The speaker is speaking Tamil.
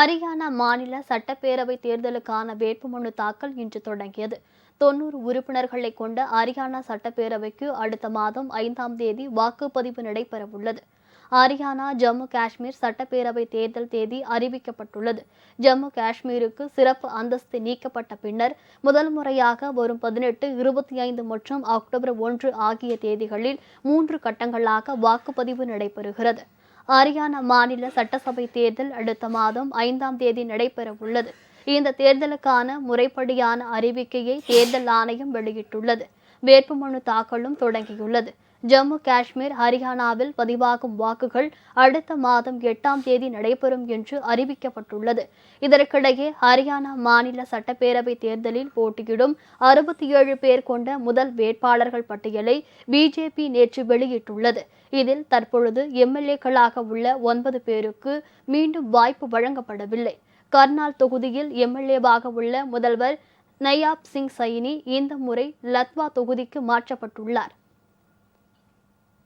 ஹரியானா மாநில சட்டப்பேரவை தேர்தலுக்கான வேட்புமனு தாக்கல் இன்று தொடங்கியது. தொன்னூறு உறுப்பினர்களை கொண்ட ஹரியானா சட்டப்பேரவைக்கு அடுத்த மாதம் ஐந்தாம் தேதி வாக்குப்பதிவு நடைபெறவுள்ளது. ஹரியானா ஜம்மு காஷ்மீர் சட்டப்பேரவை தேர்தல் தேதி அறிவிக்கப்பட்டுள்ளது. ஜம்மு காஷ்மீருக்கு சிறப்பு அந்தஸ்து நீக்கப்பட்ட பின்னர் முதல் முறையாக வரும் பதினெட்டு இருபத்தி ஐந்து மற்றும் அக்டோபர் ஒன்று ஆகிய தேதிகளில் மூன்று கட்டங்களாக வாக்குப்பதிவு நடைபெறுகிறது. ஹரியானா மாநில சட்டசபை தேர்தல் அடுத்த மாதம் ஐந்தாம் தேதி நடைபெற உள்ளது இந்த தேர்தலுக்கான முறைப்படியான அறிவிக்கையை தேர்தல் ஆணையம் வெளியிட்டுள்ளது. வேட்புமனு தாக்கலும் தொடங்கியுள்ளது. ஜம்மு காஷ்மீர் ஹரியானாவில் பதிவாகும் வாக்குகள் அடுத்த மாதம் எட்டாம் தேதி நடைபெறும் என்று அறிவிக்கப்பட்டுள்ளது. இதற்கிடையே ஹரியானா மாநில சட்டப்பேரவை தேர்தலில் போட்டியிடும் அறுபத்தி ஏழு பேர் கொண்ட முதல் வேட்பாளர்கள் பட்டியலை பிஜேபி நேற்று வெளியிட்டுள்ளது. இதில் தற்பொழுது எம்எல்ஏக்களாக உள்ள ஒன்பது பேருக்கு மீண்டும் வாய்ப்பு வழங்கப்படவில்லை. கர்னால் தொகுதியில் எம்எல்ஏவாக உள்ள முதல்வர் நயாப் சிங் சைனி இந்த முறை லத்வா தொகுதிக்கு மாற்றப்பட்டுள்ளார்.